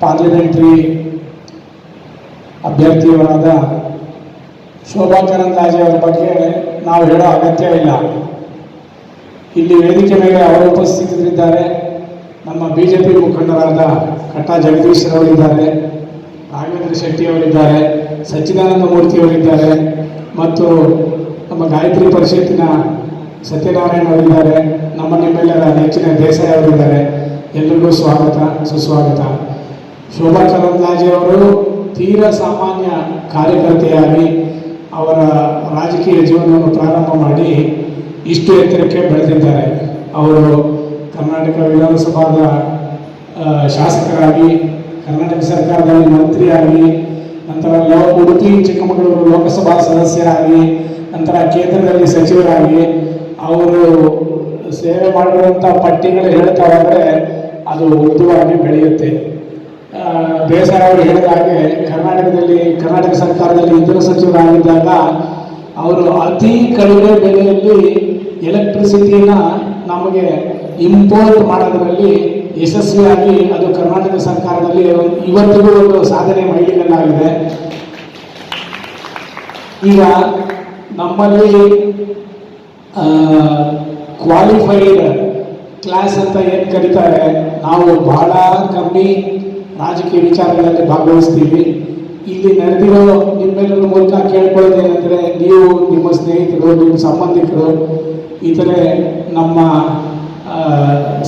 Parliamentary ಅಭ್ಯರ್ಥಿಯವರಾದ Shobha Karandlaje ಅವರ ಬಗ್ಗೆ ನಾವು ಹೇಳೋ ಅಗತ್ಯ ಇಲ್ಲ. ಇಲ್ಲಿ ವೇದಿಕೆ ಮೇಲೆ ಅವರು ಉಪಸ್ಥಿತರಿದ್ದಾರೆ. ನಮ್ಮ ಬಿ ಜೆ ಪಿ ಮುಖಂಡರಾದ ಕಟ್ಟಾ ಜಗದೀಶ್ ಅವರಿದ್ದಾರೆ ರಾಘವೇಂದ್ರ ಶೆಟ್ಟಿ ಅವರಿದ್ದಾರೆ, ಸಚ್ಚಿದಾನಂದ ಮೂರ್ತಿ ಅವರಿದ್ದಾರೆ ಮತ್ತು ನಮ್ಮ ಗಾಯತ್ರಿ ಪರಿಷತ್ತಿನ ಸತ್ಯನಾರಾಯಣ ಅವರಿದ್ದಾರೆ, ನಮ್ಮ ನಿಮ್ಮೆಲ್ಲರ ನೆಚ್ಚಿನ ದೇಸಾಯಿ ಅವರಿದ್ದಾರೆ. ಎಲ್ರಿಗೂ ಸ್ವಾಗತ, ಸುಸ್ವಾಗತ. ಶೋಭಾ ಅವರು ತೀರ ಸಾಮಾನ್ಯ ಕಾರ್ಯಕರ್ತೆಯಾಗಿ ಅವರ ರಾಜಕೀಯ ಜೀವನವನ್ನು ಪ್ರಾರಂಭ ಮಾಡಿ ಇಷ್ಟು ಎತ್ತರಕ್ಕೆ ಬೆಳೆದಿದ್ದಾರೆ. ಅವರು ಕರ್ನಾಟಕ ವಿಧಾನಸಭಾದ ಶಾಸಕರಾಗಿ, ಕರ್ನಾಟಕ ಸರ್ಕಾರದಲ್ಲಿ ಮಂತ್ರಿಯಾಗಿ, ನಂತರ ಲೋ ಉಡುಪಿ, ಚಿಕ್ಕಮಗಳೂರು ಲೋಕಸಭಾ ಸದಸ್ಯರಾಗಿ, ನಂತರ ಕೇಂದ್ರದಲ್ಲಿ ಸಚಿವರಾಗಿ, ಅವರು ಸೇವೆ ಮಾಡಿರುವಂಥ ಪಟ್ಟಿಗಳು ಹೇಳ್ತಾ ಹೋದರೆ ಅದು ಉದ್ದವಾಗಿ ಬೆಳೆಯುತ್ತೆ. ಬೇಸರ ಅವರು ಹೇಳಿದ ಹಾಗೆ ಕರ್ನಾಟಕದಲ್ಲಿ, ಕರ್ನಾಟಕ ಸರ್ಕಾರದಲ್ಲಿ ಇಂಧನ ಸಚಿವರಾಗಿದ್ದಾಗ ಅವರು ಅತಿ ಕಡಿಮೆ ಬೆಲೆಯಲ್ಲಿ ಎಲೆಕ್ಟ್ರಿಸಿಟಿನ ನಮಗೆ ಇಂಪೋರ್ಟ್ ಮಾಡೋದರಲ್ಲಿ ಯಶಸ್ವಿಯಾಗಿ ಅದು ಕರ್ನಾಟಕ ಸರ್ಕಾರದಲ್ಲಿ ಇವತ್ತಿಗೂ ಒಂದು ಸಾಧನೆ ಮೈಲಿಗಲ್ಲಾಗಿದೆ. ಈಗ ನಮ್ಮಲ್ಲಿ ಕ್ವಾಲಿಫೈಡ್ ಕ್ಲಾಸ್ ಅಂತ ಏನು ಕರೀತಾರೆ, ನಾವು ಬಹಳ ಕಮ್ಮಿ ರಾಜಕೀಯ ವಿಚಾರಗಳಲ್ಲಿ ಭಾಗವಹಿಸ್ತೀವಿ. ಇಲ್ಲಿ ನಡೆದಿರೋ ನಿಮ್ಮೆಲ್ಲರ ಮೂಲಕ ಏನಂದ್ರೆ, ನೀವು ನಿಮ್ಮ ಸ್ನೇಹಿತರು, ನಿಮ್ಮ ಸಂಬಂಧಿಕರು ಇತರೆ ನಮ್ಮ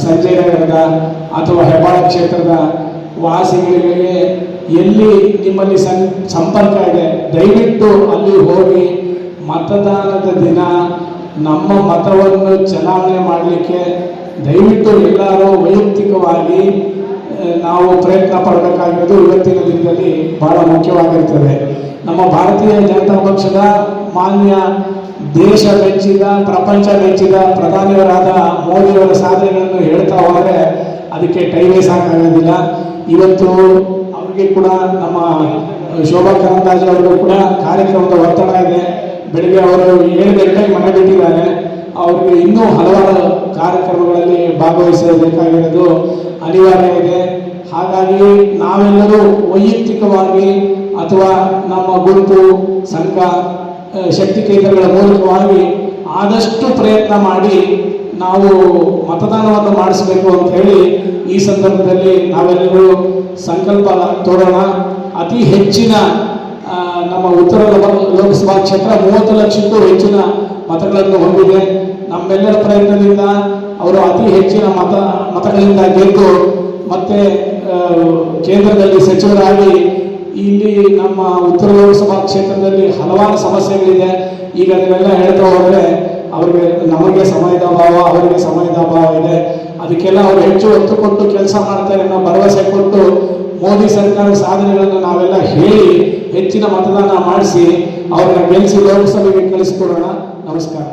ಸಂಜಯ ನಗರದ ಅಥವಾ ಹೆಬ್ಬಾಳ ಕ್ಷೇತ್ರದ ವಾಸಿಗಳಿಗೆ ಎಲ್ಲಿ ನಿಮ್ಮಲ್ಲಿ ಸಂ, ಸಂಪರ್ಕ ಇದೆ, ದಯವಿಟ್ಟು ಅಲ್ಲಿ ಹೋಗಿ ಮತದಾನದ ದಿನ ನಮ್ಮ ಮತವನ್ನು ಚಲಾವಣೆ ಮಾಡಲಿಕ್ಕೆ ದಯವಿಟ್ಟು ಎಲ್ಲರೂ ವೈಯಕ್ತಿಕವಾಗಿ ನಾವು ಪ್ರಯತ್ನ ಪಡಬೇಕಾಗಿರೋದು ಇವತ್ತಿನ ದಿನದಲ್ಲಿ ಬಹಳ ಮುಖ್ಯವಾಗಿರ್ತದೆ. ನಮ್ಮ ಭಾರತೀಯ ಜನತಾ ಪಕ್ಷದ ಮಾನ್ಯ ದೇಶ ಮೆಚ್ಚಿದ, ಪ್ರಪಂಚ ಮೆಚ್ಚಿದ ಪ್ರಧಾನಿಯವರಾದ ಮೋದಿಯವರ ಸಾಧನೆಗಳನ್ನು ಹೇಳ್ತಾ ಹೋದರೆ ಅದಕ್ಕೆ ಟೈಮೇ ಸಾಕಾಗೋದಿಲ್ಲ. ಇವತ್ತು ಅವರಿಗೆ ಕೂಡ ನಮ್ಮ ಶೋಭಾ ಕರಂದಾಜ್ ಅವರಿಗೂ ಕೂಡ ಕಾರ್ಯಕ್ರಮದ ಒತ್ತಡ ಇದೆ. ಬೆಳಿಗ್ಗೆ ಅವರು ಏಳು ಗಂಟೆಗೆ ಮನೆ ಬಿಟ್ಟಿದ್ದಾರೆ. ಅವ್ರಿಗೆ ಇನ್ನೂ ಹಲವಾರು ಕಾರ್ಯಕ್ರಮಗಳಲ್ಲಿ ಭಾಗವಹಿಸಬೇಕಾಗಿರೋದು ಅನಿವಾರ್ಯ ಇದೆ. ಹಾಗಾಗಿ ನಾವೆಲ್ಲರೂ ವೈಯಕ್ತಿಕವಾಗಿ ಅಥವಾ ನಮ್ಮ ಗುಂಪು ಸಂಘ ಶಕ್ತಿ ಕೇಂದ್ರಗಳ ಮೂಲಕವಾಗಿ ಆದಷ್ಟು ಪ್ರಯತ್ನ ಮಾಡಿ ನಾವು ಮತದಾನವನ್ನು ಮಾಡಿಸಬೇಕು ಅಂತ ಹೇಳಿ ಈ ಸಂದರ್ಭದಲ್ಲಿ ನಾವೆಲ್ಲರೂ ಸಂಕಲ್ಪ ತೋರೋಣ. ಅತಿ ಹೆಚ್ಚಿನ ನಮ್ಮ ಉತ್ತರ ಲೋಕ- ಲೋಕಸಭಾ ಕ್ಷೇತ್ರ ಮೂವತ್ತು ಲಕ್ಷಕ್ಕೂ ಹೆಚ್ಚಿನ ಮತಗಳನ್ನು ಹೊಂದಿದೆ. ನಮ್ಮೆಲ್ಲರ ಪ್ರಯತ್ನದಿಂದ ಅವರು ಅತಿ ಹೆಚ್ಚಿನ ಮತ ಮತಗಳಿಂದ ಗೆದ್ದು ಮತ್ತೆ ಕೇಂದ್ರದಲ್ಲಿ ಸಚಿವರಾಗಿ ಇಲ್ಲಿ ನಮ್ಮ ಉತ್ತರ ಲೋಕಸಭಾ ಕ್ಷೇತ್ರದಲ್ಲಿ ಹಲವಾರು ಸಮಸ್ಯೆಗಳಿದೆ. ಈಗ ಅದನ್ನೆಲ್ಲ ಹೇಳ್ತಾ ಹೋದರೆ ಅವರಿಗೆ ನಮಗೆ ಸಮಯದ ಅಭಾವ, ಅವರಿಗೆ ಸಮಯದ ಅಭಾವ ಇದೆ. ಅದಕ್ಕೆಲ್ಲ ಅವರು ಹೆಚ್ಚು ಒತ್ತು ಕೊಟ್ಟು ಕೆಲಸ ಮಾಡ್ತಾರೆ ಅನ್ನೋ ಭರವಸೆ ಕೊಟ್ಟು ಮೋದಿ ಸರ್ಕಾರದ ಸಾಧನೆಗಳನ್ನು ನಾವೆಲ್ಲ ಹೇಳಿ ಹೆಚ್ಚಿನ ಮತದಾನ ಮಾಡಿಸಿ, ಅವ್ರನ್ನ ಗೆಲ್ಲಿಸಿ ಲೋಕಸಭೆಗೆ ಕಳಿಸ್ಕೊಡೋಣ. ನಮಸ್ಕಾರ.